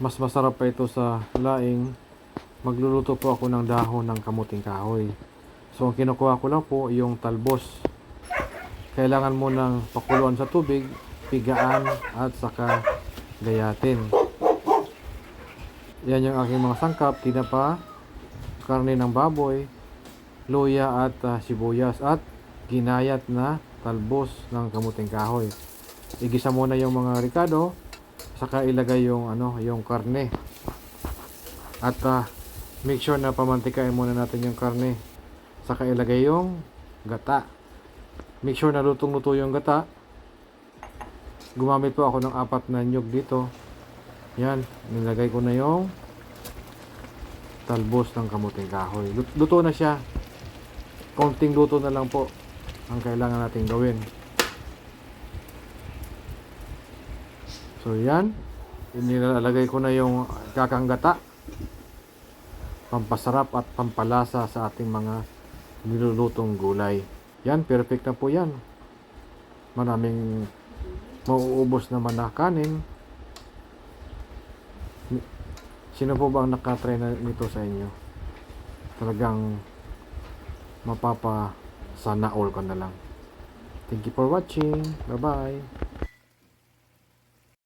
mas masarap pa ito sa laing. Magluluto po ako ng dahon ng kamuting kahoy. So, ang kinukuha ko lang po yung talbos. Kailangan mo ng pakuluan sa tubig, pigaan, at saka gayatin. Yan yung aking mga sangkap, tinapa, karne ng baboy, luya at ah, sibuyas at ginayat na talbos ng kamuting kahoy. Igisa muna yung mga ricado, saka ilagay yung ano, yung karne. At ah, make sure na pamantikain muna natin yung karne. Saka ilagay yung gata. Make sure na lutong-luto yung gata. Gumamit po ako ng apat na nyug dito. Yan, nilagay ko na yung talbos ng kamuting kahoy. Lut- Luto na siya. Konting luto na lang po ang kailangan natin gawin. So yan, inilalagay ko na yung kakanggata. Pampasarap at pampalasa sa ating mga nilulutong gulay. Yan, perfect na po yan. Maraming mauubos na kanin. Sino po ba ang nakatry na nito sa inyo? Talagang mapapa sana all ka na lang. Thank you for watching. Bye-bye.